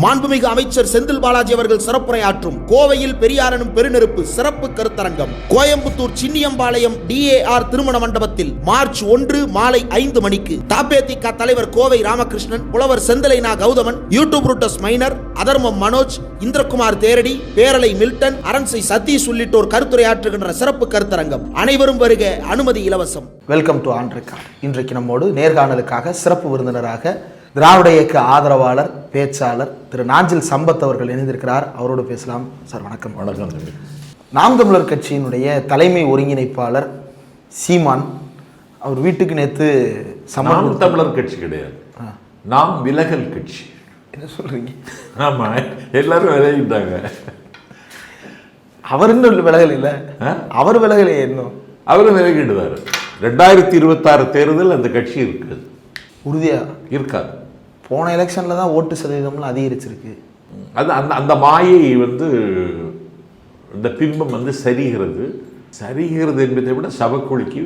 மாண்புமிகு அமைச்சர் செந்தில் பாலாஜி அவர்கள் சிறப்புரையாற்றும் கோவையில் பெரியாரனும் பெருநெருப்பு சிறப்பு கருத்தரங்கம் கோயம்புத்தூர் சின்னியம்பாளையம் டிஏஆர் திருமண மண்டபத்தில் மார்ச் ஒன்று மாலை ஐந்து மணிக்கு தாபேதிக தலைவர் கோவை ராமகிருஷ்ணன் புலவர் செந்திலைனா கௌதமன் யூடியூப் ரூட்டஸ் மைனர் அதர்மம் மனோஜ் இந்திரகுமார் தேரடி பேரலை மில்டன் அரண்சை சதீஷ் உள்ளிட்டோர் கருத்துரையாற்றுகின்ற சிறப்பு கருத்தரங்கம். அனைவரும் வருக அனுமதி இலவசம். வெல்கம் டு ஆண்ட்ரிகா இன்றைக்கு நம்மோடு நேர்காணலுக்காக சிறப்பு விருந்தினராக திராவிட இயக்க ஆதரவாளர் பேச்சாளர் திரு நாஞ்சில் சம்பத் அவர்கள் இணைந்திருக்கிறார். அவரோடு பேசலாம். சார் வணக்கம். வணக்கம் நாம் தமிழர் கட்சியினுடைய தலைமை ஒருங்கிணைப்பாளர் சீமான் அவர் வீட்டுக்கு நேற்று நாம் தமிழர் கட்சி கிடையாது. நாம் விலகல் கட்சி. என்ன சொல்றீங்க? ஆமா எல்லாரும் விலகிட்டாங்க. அவர் இன்னும் விலகல் இல்லை? அவர் விலகலையே இன்னும். அவரும் விலகிடுவார் ரெண்டாயிரத்தி இருபத்தாறு தேர்தல் அந்த கட்சி இருக்குது. உறுதியா? இருக்காது. போன எலெக்ஷன்ல தான் ஓட்டு சதவீதம்லாம் அதிகரிச்சிருக்கு. அது அந்த அந்த மாயை வந்து இந்த பிம்பம் வந்து சரிகிறது. சரிகிறது என்பதை விட சபக்குழிக்கு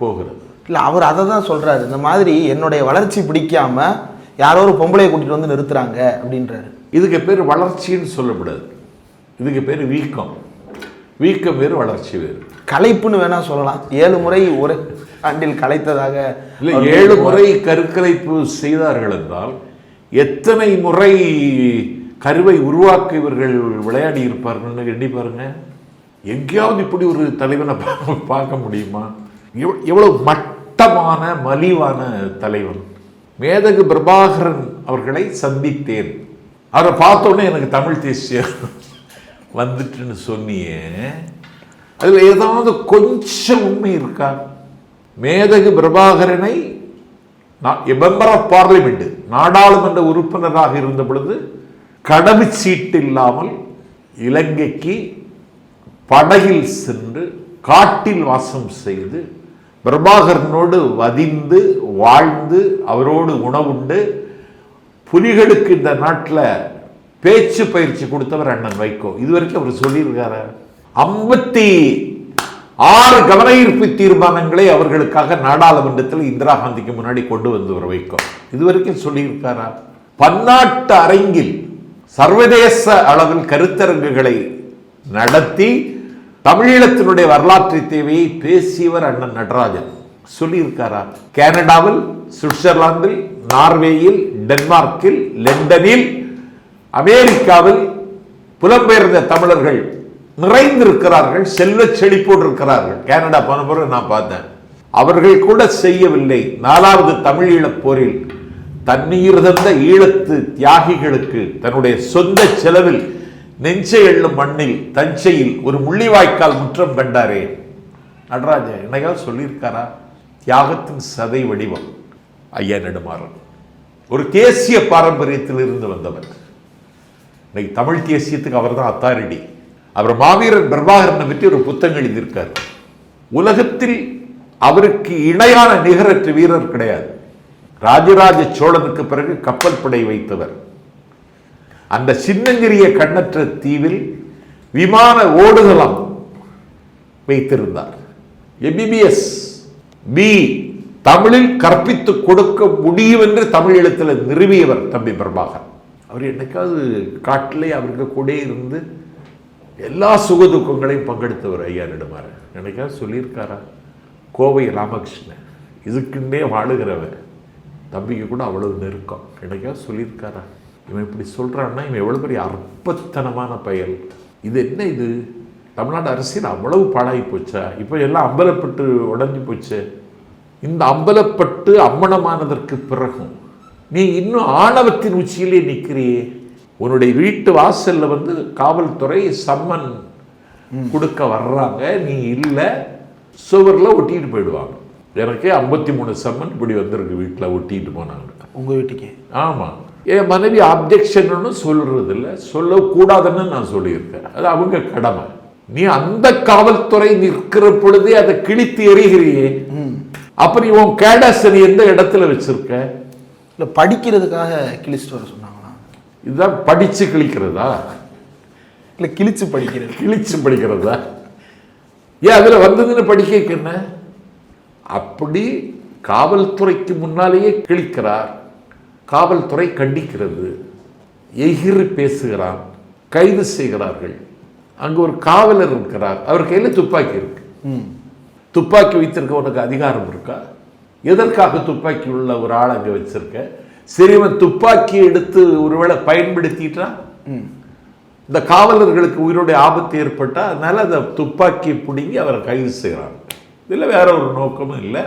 போகிறது. இல்லை அவர் அதை தான் சொல்றாரு. இந்த மாதிரி என்னுடைய வளர்ச்சி பிடிக்காம யாரோ ஒரு பொம்பளையை கூட்டிட்டு வந்து நிறுத்துறாங்க அப்படின்றாரு. இதுக்கு பேர் வளர்ச்சின்னு சொல்லக்கூடாது இதுக்கு பேர் வீக்கம். வீக்கம் வேறு வளர்ச்சி வேறு. கலைப்புன்னு வேணா சொல்லலாம். ஏழு முறை ஒரு ஆண்டில் கலைத்ததாக இல்லை ஏழு. முறை கருக்கலைப்பு செய்தார்கள் என்றால் எத்தனை முறை கருவை உருவாக்க இவர்கள் விளையாடி இருப்பார்கள்னு எண்ணி பாருங்க. எங்கேயாவது இப்படி ஒரு தலைவனை பார்க்க முடியுமா? எவ்- எவ்வளவு மட்டமான மலிவான தலைவன். மேதகு பிரபாகரன் அவர்களை சந்தித்தேன். அவரை பார்த்த உடனே எனக்கு தமிழ் தேசியம் வந்துட்டுன்னு சொன்னியே. அதில் ஏதாவது கொஞ்சம் உண்மை இருக்கா? மேதகு பிரபாகரனை மெம்பர் ஆஃப் பார்லிமெண்ட் நாடாளுமன்ற உறுப்பினராக இருந்த பொழுது கடவுச்சீட்டு இல்லாமல் இலங்கைக்கு படகில் சென்று காட்டில் வாசம் செய்து பிரபாகரனோடு வதிந்து வாழ்ந்து அவரோடு உணவுண்டு புலிகளுக்கு இந்த நாட்டில் பேச்சு பயிற்சி கொடுத்தவர் அண்ணன் வைகோ. இதுவரைக்கும் அவர் சொல்லியிருக்காரு. ஐம்பத்தி ஆறு கவனஈர்ப்பு தீர்மானங்களை அவர்களுக்காக நாடாளுமன்றத்தில் இந்திரா காந்திக்கு முன்னாடி கொண்டு வந்து வைக்கும். இதுவரைக்கும் சொல்லியிருக்காரா? பன்னாட்டு அரங்கில் சர்வதேச அளவில் கருத்தரங்குகளை நடத்தி தமிழீழத்தினுடைய வரலாற்று தேவையை பேசியவர் அண்ணன் நடராஜன். சொல்லியிருக்காரா? கனடாவில் சுவிட்சர்லாந்தில் நார்வேயில் டென்மார்க்கில் லண்டனில் அமெரிக்காவில் புலம்பெயர்ந்த தமிழர்கள் நிறைந்திருக்கிறார்கள் செல்வ செழிப்போடு இருக்கிறார்கள் கனடா போன பிறகு நான் பார்த்தேன். அவர்கள் கூட செய்யவில்லை. நாலாவது தமிழீழப் போரில் தண்ணீர் தந்த ஈழத்து தியாகிகளுக்கு தன்னுடைய சொந்த செலவில் நெஞ்சை எள்ளும் மண்ணில் தஞ்சையில் ஒரு முள்ளிவாய்க்கால் முற்றம் கண்டாரே. நடராஜ என்னையாவது சொல்லியிருக்காரா? தியாகத்தின் சதை வடிவம். ஐயா நெடுமாறன். ஒரு தேசிய பாரம்பரியத்தில் இருந்து வந்தவர். இன்னைக்கு தமிழ் தேசியத்துக்கு அவர் தான் அத்தாரிட்டி அவர் மாவீரன் பிரபாகரனை பற்றி ஒரு புத்தகம் எழுதியிருக்கார். உலகத்தில் அவருக்கு இணையான நிகரற்ற வீரர் கிடையாது. ராஜராஜ சோழனுக்கு பிறகு கப்பல் படை வைத்தவர். அந்த சின்னஞ்சிறிய கண்ணற்ற தீவில் விமான ஓடுதளம் வைத்திருந்தார். எபிபிஎஸ் பி தமிழில் கற்பித்து கொடுக்க முடியும் என்று தமிழ் எழுத்தில் நிறுவியவர் தம்பி பிரபாகர் அவர் என்னைக்காவது காட்டிலே அவருக்கு கூட இருந்து எல்லா சுகதுக்கங்களையும் பங்கெடுத்தவர் ஐயா நெடுமாறு எனக்கா சொல்லியிருக்காரா? கோவை ராமகிருஷ்ணன். இதுக்குன்னே வாழுகிறவர். தம்பிக்கு கூட அவ்வளவு நெருக்கம். எனக்கா சொல்லியிருக்காரா? இவன் இப்படி சொல்கிறான்னா இவன் எவ்வளோ பெரிய அற்பத்தனமான பயல். இது என்ன இது? தமிழ்நாடு அரசியல் அவ்வளவு பாழாகி போச்சா? இப்போ எல்லாம் அம்பலப்பட்டு உடஞ்சி போச்சு. இந்த அம்பலப்பட்டு அம்மனமானதற்கு பிறகும் நீ இன்னும் ஆணவத்தின் உச்சியிலே நிற்கிறியே. உன்னுடைய வீட்டு வாசல்ல வந்து காவல்துறை சம்மன் கொடுக்க வர்றாங்க நீ இல்லை. சுவரில் ஒட்டிட்டு போயிடுவாங்க. எனக்கே ஐம்பத்தி மூணு சம்மன் இப்படி வந்திருக்கு வீட்டில் ஒட்டிட்டு போனாங்க. உங்க வீட்டுக்கு? ஆமாம் என் மனைவி அப்ஜெக்ஷன்னு சொல்றது இல்லை சொல்லக்கூடாதுன்னு நான் சொல்லியிருக்கேன். அது அவங்க கடமை. நீ அந்த காவல்துறை நிற்கிற பொழுதே அதை கிழித்து எறிகிறியே. அப்ப நீ உன் கேடஸ் நீ எந்த இடத்துல வச்சிருக்க? இல்லை படிக்கிறதுக்காக கிழிச்சிட்டு வர இதுதான் படிச்சு கிழிக்கிறதா? இல்லை கிழிச்சு படிக்கிறது. கிழிச்சு படிக்கிறதா? ஏன் அதுல வந்ததுன்னு படிக்க என்ன? அப்படி காவல்துறைக்கு முன்னாலேயே கிழிக்கிறார். காவல்துறை கண்டிக்கிறது. எகிரி பேசுகிறான். கைது செய்கிறார்கள். அங்கு ஒரு காவலர் இருக்கிறார். அவர் கையில் துப்பாக்கி இருக்கு. ம். துப்பாக்கி வைத்திருக்க உனக்கு அதிகாரம் இருக்கா? எதற்காக துப்பாக்கி உள்ள ஒரு ஆள் அங்கே வச்சிருக்க? சிறிவன் துப்பாக்கி எடுத்து ஒருவேளை பயன்படுத்திட்டான் இந்த காவலர்களுக்கு உயிரோடைய ஆபத்து ஏற்பட்டால் அதனால அந்த துப்பாக்கி பிடுங்கி அவரை கைது செய்கிறாங்க. இதில் வேற ஒரு நோக்கமும் இல்லை.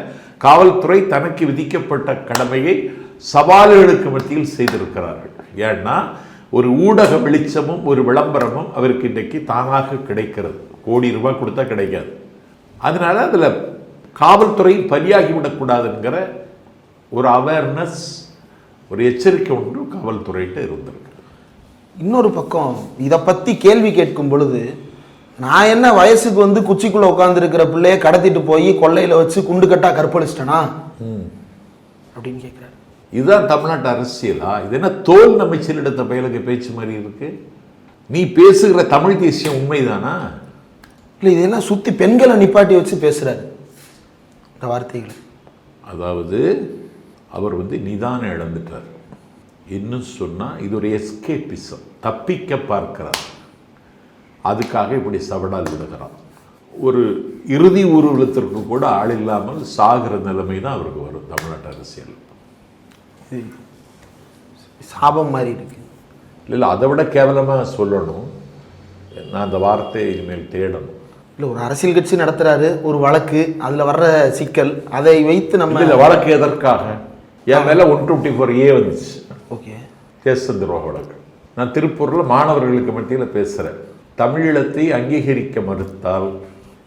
காவல்துறை தனக்கு விதிக்கப்பட்ட கடமையை சவால்களுக்கு மத்தியில் செய்திருக்கிறார்கள். ஏன்னா ஒரு ஊடக வெளிச்சமும் ஒரு விளம்பரமும் அவருக்கு இன்றைக்கு தானாக கிடைக்கிறது. கோடி ரூபாய் கொடுத்தா கிடைக்காது. அதனால அதில் காவல்துறை பலியாகி விடக்கூடாதுங்கிற ஒரு அவேர்னஸ் ஒரு எச்சரிக்கை ஒன்று காவல்துறையிட்ட இருந்திருக்கு. இன்னொரு பக்கம் இதை பற்றி கேள்வி கேட்கும் பொழுது நான் என்ன வயசுக்கு வந்து குச்சிக்குள்ளே உட்காந்துருக்கிற பிள்ளைய கடத்திட்டு போய் கொள்ளையில் வச்சு குண்டு கட்டா கற்பழிச்சிட்டனா? அப்படின்னு கேட்குறாரு. இதுதான் தமிழ்நாட்டு அரசியலா? இது என்ன தோல் அமைச்சர் எடுத்த பயலுக்கு பேச்சு மாதிரி இருக்கு? நீ பேசுகிற தமிழ் தேசியம் உண்மைதானா? இல்லை இதெல்லாம் சுற்றி பெண்களை நிப்பாட்டி வச்சு பேசுகிறாரு இந்த வார்த்தைகளை. அதாவது அவர் வந்து நிதானம் இழந்துட்டார். இன்னும் சொன்னா இது ஒரு எஸ்கேபிசம் தப்பிக்க பார்க்கிறார். அதுக்காக இப்படி சவடால் விடுகிறான் ஒரு இறுதி ஊர்வலத்திற்கு கூட ஆள் இல்லாமல் சாகிற நிலைமை தான் அவருக்கு வரும் தமிழ்நாட்டு அரசியல். சாபம் மாதிரி இருக்கு. இல்லை இல்லை அதை விட கேவலமாக சொல்லணும். நான் அந்த வார்த்தையை இனிமேல் தேடணும். இல்லை ஒரு அரசியல் கட்சி நடத்துறாரு ஒரு வழக்கு அதில் வர்ற சிக்கல் அதை வைத்து நம்ம இல்லை வழக்கு எதற்காக? என் மேலே ஒன் டுவெண்ட்டி ஃபோர் ஏ வந்துச்சு. ஓகே. தேச துரோக வழக்கு நான் திருப்பூரில் மாணவர்களுக்கு மத்தியில் பேசுகிறேன் தமிழீழத்தை அங்கீகரிக்க மறுத்தால்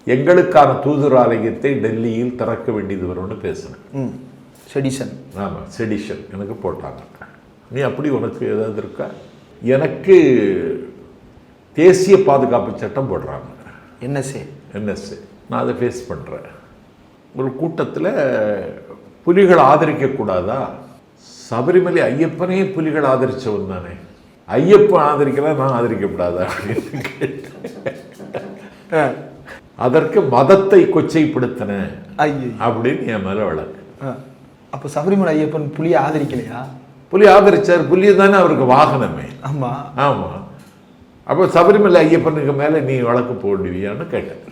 எங்களுக்கான தூதராலயத்தை டெல்லியில் திறக்க வேண்டியது வரும்னு பேசினேன் ம். செடிசன். ஆமாம் செடிஷன் எனக்கு போட்டாங்க. நீ அப்படி உனக்கு ஏதாவது இருக்கா? எனக்கு தேசிய பாதுகாப்பு சட்டம் போடுறாங்க. என்எஸ்ஏ. என்எஸ்ஏ. நான் அதை ஃபேஸ் பண்ணுறேன் ஒரு கூட்டத்தில் புலிகள் ஆதரிக்கக்கூடாதா? சபரிமலை ஐயப்பனே புலிகள் ஆதரிச்சவன் தானே. ஐயப்பன் ஆதரிக்கலாம் நான் ஆதரிக்கப்படாதா அப்படின்னு. அதற்கு மதத்தை கொச்சைப்படுத்தின அப்படின்னு என் மேலே வழக்கு. அப்போ சபரிமலை ஐயப்பன் புலியை ஆதரிக்கலையா? புலி ஆதரிச்சார் புலி தானே அவருக்கு வாகனமே. ஆமா. ஆமாம் அப்போ சபரிமலை ஐயப்பனுக்கு மேலே நீ வழக்கு போடுவியான்னு கேட்டேன்.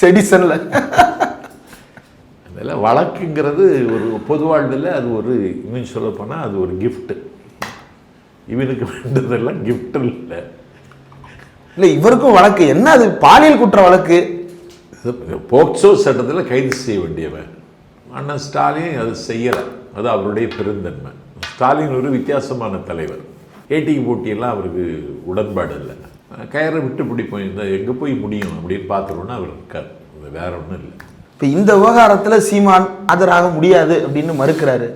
செடிசன்ல அதில் வழக்குங்கிறது ஒரு பொது வாழ்வில் அது ஒரு இன்னும் சொல்ல போனால் அது ஒரு gift. இவனுக்கு வேண்டதெல்லாம் gift இல்லை. இல்லை இவருக்கும் வழக்கு. என்ன அது? பாலியல் குற்ற வழக்கு. போக்சோ சட்டத்தில் கைது செய்ய வேண்டியவன். அண்ணன் ஸ்டாலின் அது செய்யலை. அது அவருடைய பெருந்தன்மை. ஸ்டாலின் ஒரு வித்தியாசமான தலைவர். ஏடிக்கு போட்டியெல்லாம் அவருக்கு உடன்பாடு இல்லை. கயரை விட்டு பிடிப்போம் இந்த எங்கே போய் முடியும் அப்படின்னு பார்த்துருவோன்னா அவர் இருக்கார். வேற ஒன்றும் இல்லை. இப்போ இந்த விவகாரத்துல சீமான் ஆஜராக முடியாது அப்படின்னு மறுக்கிறாரு.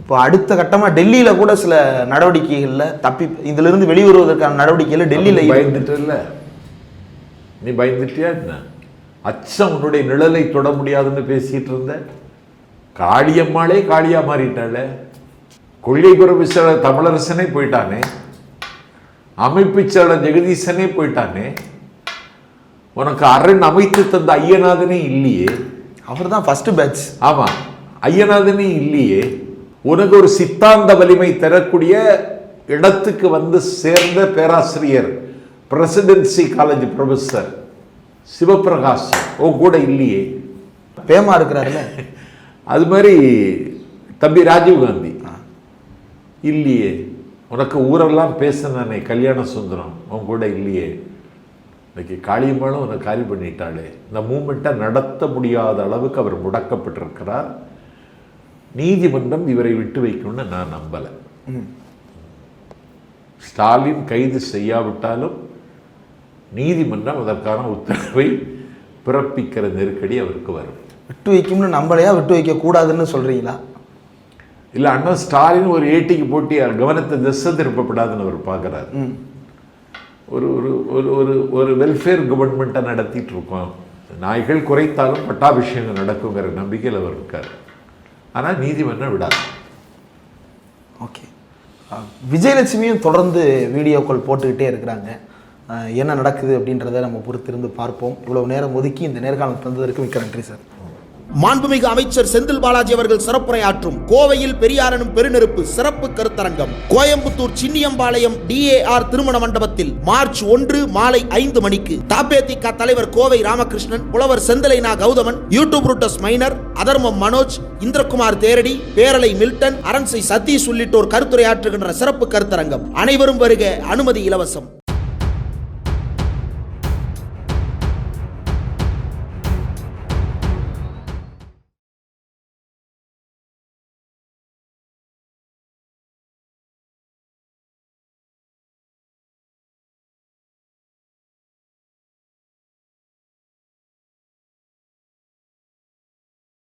இப்போ அடுத்த கட்டமா டெல்லியில கூட சில நடவடிக்கைகள்ல தப்பி இதுல இருந்து வெளிவருவதற்கான நடவடிக்கைகள் டெல்லியில நீ இருக்கு. பயந்துட்டல்ல? நீ பயந்துட்டியா என்ன? அச்சம் உன்னுடைய நிழலை தொட முடியாதுன்னு பேசிட்டு இருந்த? காளியம்மாளே காளியா மாறிட்டாளே. கொள்கை குறவு செயலர் தமிழரசனே போயிட்டானே. அமைப்பு செயலர் ஜெகதீசனே போயிட்டானே. உனக்கு அரண் அமைத்து தந்த ஐயநாதனே இல்லையே. அவர் தான் ஃபர்ஸ்ட் பேட்ச் ஆமா. ஐயநாதனே இல்லையே. உனக்கு ஒரு சித்தாந்த வலிமை தரக்கூடிய இடத்துக்கு வந்து சேர்ந்த பேராசிரியர் பிரசிடென்சி காலேஜ் ப்ரொஃபஸர் சிவபிரகாஷ் ஓ கூட இல்லையே. பேமா இருக்கிறாருல்ல. அது மாதிரி தம்பி ராஜீவ்காந்தி இல்லையே. உனக்கு ஊரெல்லாம் பேசினானே கல்யாண சுந்தரம் உன் கூட இல்லையே. இன்னைக்கு காளியம்மாளும் உனக்கு காலி பண்ணிட்டாளே. இந்த மூமெண்ட்டை நடத்த முடியாத அளவுக்கு அவர் முடக்கப்பட்டிருக்கிறார். நீதிமன்றம் இவரை விட்டு வைக்கும்னு நான் நம்பலை. ஸ்டாலின் கைது செய்யாவிட்டாலும் நீதிமன்றம் அதற்கான உத்தரவை பிறப்பிக்கிற நெருக்கடி அவருக்கு வரும். விட்டு வைக்கும்னு நம்பலையா? விட்டு வைக்க கூடாதுன்னு சொல்றீங்களா? இல்லை அண்ணன் ஸ்டாலின் ஒரு ஏட்டிக்கு போட்டி கவனத்தை திசை திருப்பப்படாதுன்னு அவர் பார்க்குறாரு. ஒரு ஒரு ஒரு ஒரு ஒரு வெல்ஃபேர் கவர்மெண்ட்டை நடத்திட்டு இருக்கோம் நாய்கள் குறைத்தாலும் பட்டாபிஷேகம் நடக்குங்கிற நம்பிக்கையில் அவர் இருக்கார். ஆனால் நீதிமன்றம் விடாது. ஓகே. விஜயலட்சுமியும் தொடர்ந்து வீடியோக்கள் போட்டுக்கிட்டே இருக்கிறாங்க. என்ன நடக்குது அப்படின்றத நம்ம பொறுத்திருந்து பார்ப்போம். இவ்வளவு நேரம் ஒதுக்கி இந்த நேர்காணல் தந்ததற்கு மிக்க நன்றி சார். மாண்புமிகு அமைச்சர் செந்தில் பாலாஜி அவர்கள் சிறப்புரையாற்றும் கோவையில் பெரியாரனும் பெருநெருப்பு சிறப்பு கருத்தரங்கம் கோயம்புத்தூர் சின்னியம்பாளையம் டிஏஆர் திருமண மண்டபத்தில் மார்ச் ஒன்று மாலை ஐந்து மணிக்கு. தாபேதிக தலைவர் கோவை ராமகிருஷ்ணன் புலவர் செந்தலைனா கௌதமன் யூடியூப் ரூட்டஸ் மைனர் அதர்மம் மனோஜ் இந்திரகுமார் தேரடி பேரலை மில்டன் அரண்சை சதீஷ் உள்ளிட்டோர் கருத்துரையாற்றுகின்ற சிறப்பு கருத்தரங்கம். அனைவரும் வருக அனுமதி இலவசம்.